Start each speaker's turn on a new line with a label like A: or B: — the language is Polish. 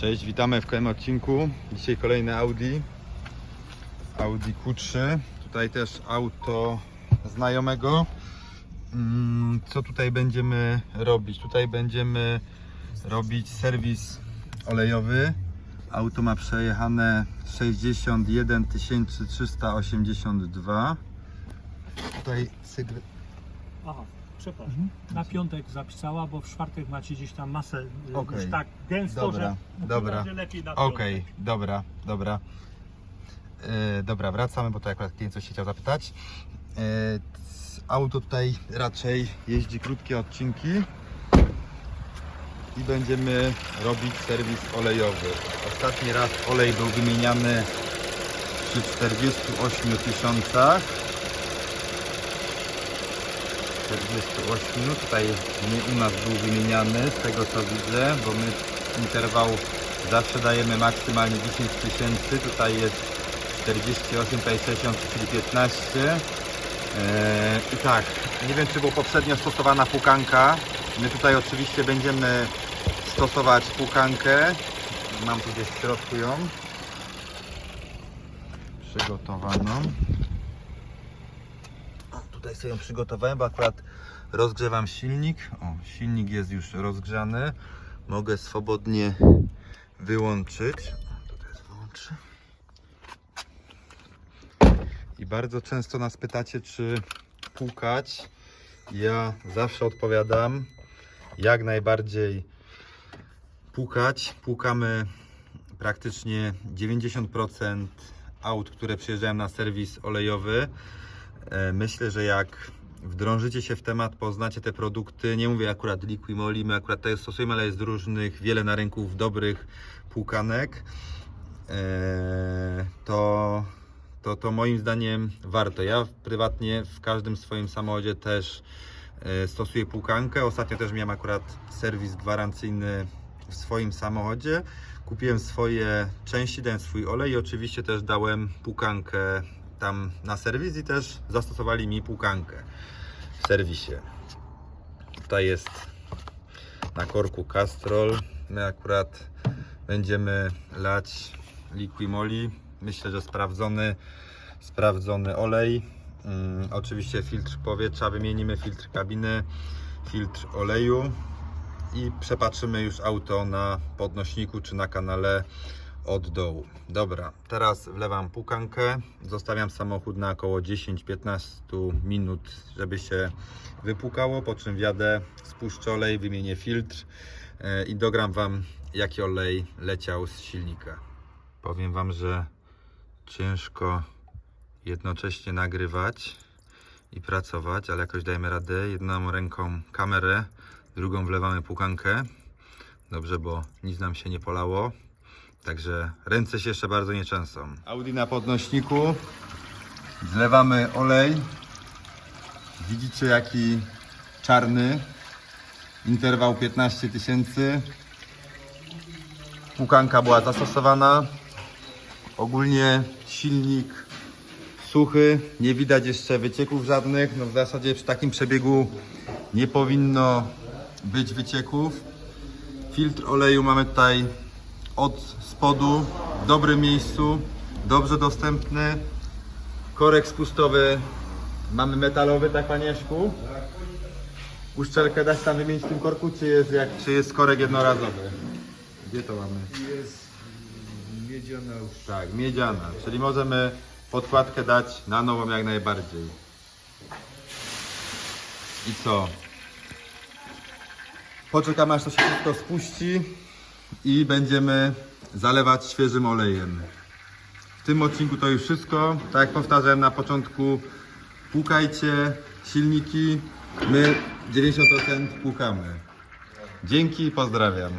A: Cześć, witamy w kolejnym odcinku. Dzisiaj kolejne Audi. Audi Q3. Tutaj też auto znajomego. Mm, Co tutaj będziemy robić? Tutaj będziemy robić serwis olejowy. Auto ma przejechane 61 382. Tutaj
B: Aha, przepraszam. Na piątek zapisała, bo w czwartek macie gdzieś tam masę y,
A: Okej.
B: już tak gęsto,
A: Dobra,
B: że
A: dobra.
B: będzie lepiej na
A: Okej,
B: piątek.
A: dobra, dobra. E, dobra, wracamy, bo to akurat klient coś się chciał zapytać. E, c- auto tutaj raczej jeździ krótkie odcinki i będziemy robić serwis olejowy. Ostatni raz olej był wymieniany przy 48 tysiącach. 48, tutaj nie u nas był wymieniany z tego co widzę, bo my interwał zawsze dajemy maksymalnie 10 tysięcy, tutaj jest 48, tutaj 60, czyli 15. Eee, I tak, nie wiem czy była poprzednio stosowana pukanka. My tutaj oczywiście będziemy stosować pukankę. Mam tu gdzieś w środku ją. Przygotowaną. Tutaj sobie ją przygotowałem, bo akurat rozgrzewam silnik. O, silnik jest już rozgrzany. Mogę swobodnie wyłączyć. Tutaj. I bardzo często nas pytacie, czy pukać. Ja zawsze odpowiadam, jak najbardziej pukać. Pukamy praktycznie 90% aut, które przyjeżdżają na serwis olejowy. E, Myślę, że jak wdrążycie się w temat, poznacie te produkty, nie mówię akurat Liquimoli, my akurat to stosujemy, ale jest różnych, wiele na rynku dobrych płukanek, e, to, to, to moim zdaniem warto. Ja prywatnie w każdym swoim samochodzie też e, stosuję płukankę. Ostatnio też miałem akurat serwis gwarancyjny w swoim samochodzie. Kupiłem swoje części, dałem swój olej i oczywiście też dałem płukankę tam na serwis i też zastosowali mi płukankę w serwisie. Tutaj jest na korku Castrol. My akurat będziemy lać Liquimoli. Myślę, że sprawdzony, sprawdzony olej. Mm, oczywiście filtr powietrza, wymienimy filtr kabiny, filtr oleju i przepatrzymy już auto na podnośniku czy na kanale od dołu. Dobra, teraz wlewam pukankę, zostawiam samochód na około 10-15 minut, żeby się wypukało, po czym wjadę, spuszczę olej, wymienię filtr e, i dogram Wam jaki olej leciał z silnika. Powiem Wam, że ciężko jednocześnie nagrywać i pracować, ale jakoś dajemy radę. Jedną ręką kamerę, drugą wlewamy pukankę. Dobrze, bo nic nam się nie polało. Także ręce się jeszcze bardzo nie trzęsą. Audi na podnośniku. Zlewamy olej. Widzicie jaki czarny. Interwał 15 tysięcy. Pukanka była zastosowana. Ogólnie silnik suchy, nie widać jeszcze wycieków żadnych. No w zasadzie przy takim przebiegu nie powinno być wycieków. Filtr oleju mamy tutaj od spodu, w dobrym miejscu, dobrze dostępny. Korek spustowy mamy metalowy, tak panieszku? Uszczelkę dać tam wymienić w tym korku, czy jest, jak, czy jest korek jednorazowy? Gdzie to mamy?
C: Jest miedziana już.
A: Tak, miedziana, czyli możemy podkładkę dać na nową jak najbardziej. I co? Poczekamy aż to się wszystko spuści i będziemy zalewać świeżym olejem. W tym odcinku to już wszystko. Tak jak powtarzałem na początku, płukajcie silniki. My 90% płukamy. Dzięki, pozdrawiam.